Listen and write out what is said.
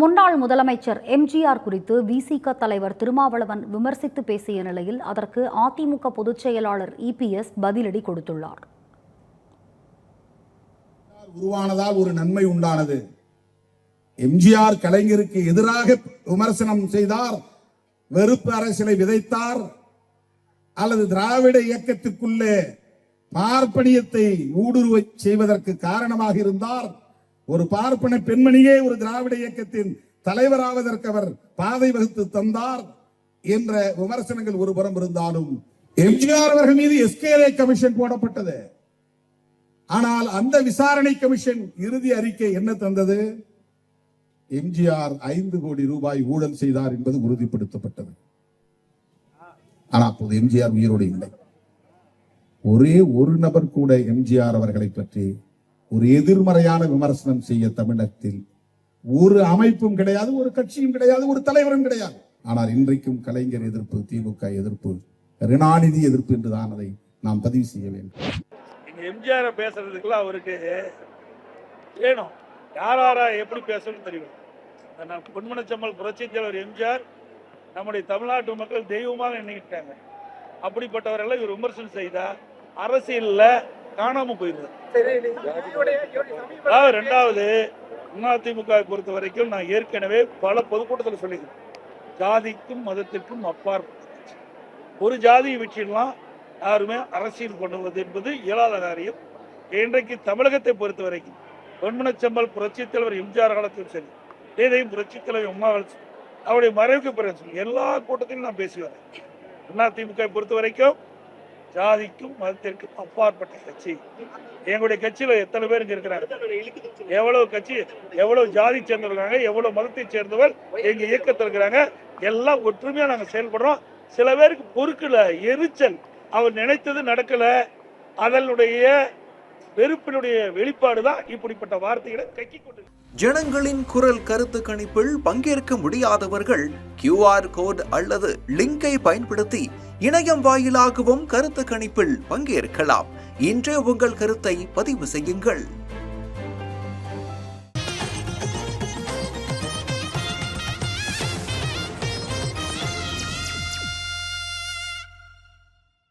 முன்னாள் முதலமைச்சர் எம்ஜிஆர் குறித்து விசிக தலைவர் திருமாவளவன் விமர்சித்து பேசிய நிலையில் அதற்கு அதிமுக பொதுச் செயலாளர் இபிஎஸ் பதிலடி கொடுத்துள்ளார். உருவானதால் ஒரு நன்மை உண்டானது. எம்ஜிஆர் கலைஞருக்கு எதிராக விமர்சனம் செய்தார் வெறுப்பு அரசியலை விதைத்தார் அல்லது திராவிட இயக்கத்துக்குள்ளே பார்ப்பனியத்தை ஊடுருவ செய்வதற்கு காரணமாக இருந்தார். ஒரு பார்ப்பன பெண்மணியே ஒரு திராவிட இயக்கத்தின் தலைவராவதற்கு அவர் பாதை வகுத்து தந்தார் என்ற விமர்சனங்கள் ஒரு புறம் இருந்தாலும் எம்ஜிஆர் அவர்கள் மீது எஸ்கேலே கமிஷன் போடப்பட்டது. ஆனால் அந்த விசாரணை கமிஷன் இறுதி அறிக்கை என்ன தந்தது? எம்ஜிஆர் ஐந்து கோடி ரூபாய் ஊழல் செய்தார் என்பது உறுதிப்படுத்தப்பட்டது. ஆனால் அப்போது எம்ஜிஆர் உயிரோடு இல்லை. ஒரே ஒரு நபர் கூட எம்ஜிஆர் அவர்களை பற்றி ஒரு எதிர்மறையான விமர்சனம் செய்ய தமிழகத்தில் ஒரு அமைப்பும் கிடையாது ஒரு கட்சியும் கிடையாது ஒரு தலைவரும் கிடையாது. ஆனால் இன்றைக்கும் கலைஞர் எதிர்ப்பு திமுக எதிர்ப்பு கருணாநிதி எதிர்ப்பு என்றுதான் அதை நாம் பதிவு செய்ய வேண்டும். எம்ஜிஆர் எம்ஜிஆரை பேசுறதுக்குலாம் அவருக்கு வேணும். யாரா எப்படி பேசணும்னு தெரியும் பொன்மனச்சம்மல் புரட்சி தலைவர் எம்ஜிஆர் நம்முடைய தமிழ்நாட்டு மக்கள் தெய்வமாக நினைக்கிட்டாங்க. அப்படிப்பட்டவரெல்லாம் இவர் விமர்சனம் செய்தா அரசியலில் காணாம போயிருது அதாவது ரெண்டாவது அதிமுக பொறுத்த வரைக்கும் நான் ஏற்கனவே பல பொதுக்கூட்டத்தில் சொல்லியிருக்கேன். ஜாதிக்கும் மதத்திற்கும் அப்பாற்பட்ட. ஒரு ஜாதியை வச்சிடலாம் யாருமே அரசியல் பண்ணுவது என்பது இயலாத காரியம். இன்றைக்கு தமிழகத்தை பொறுத்த வரைக்கும் பொன்மனச்சம்பல் புரட்சித் தலைவர் எம்ஜிஆர் காலத்திலும் சரி இதையும் புரட்சித் தலைவர் சரி, அவருடைய மறைவுக்கு பிறகு எல்லா கூட்டத்திலும் நான் பேசி வரேன். அதிமுக பொறுத்த வரைக்கும் ஜாதிக்கும் மதத்திற்கும் அப்பாற்பட்ட கட்சி. எங்களுடைய கட்சியில எத்தனை பேர் இங்க இருக்கிறாங்க? எவ்வளவு கட்சி எவ்வளவு ஜாதி சேர்ந்தவங்க எவ்வளவு மதத்தை சேர்ந்தவர் எங்க இயக்கத்தில் இருக்கிறாங்க? எல்லாம் ஒற்றுமையா நாங்க செயல்படுறோம். சில பேருக்கு பொறுக்கல எரிச்சல். அவர் நினைத்தது நடக்கல. அதனுடைய வெறுப்பினுடைய வெளிப்பாடு தான் இப்படிப்பட்ட வார்த்தைகளை கக்கி கொண்டு ஜனங்களின் குரல் கருத்து கணிப்பில் பங்கேற்க முடியாதவர்கள் கியூஆர் கோட் அல்லது லிங்கை பயன்படுத்தி இணையம் வாயிலாகவும் கருத்து கணிப்பில் பங்கேற்கலாம். இன்றே உங்கள் கருத்தை பதிவு செய்யுங்கள்.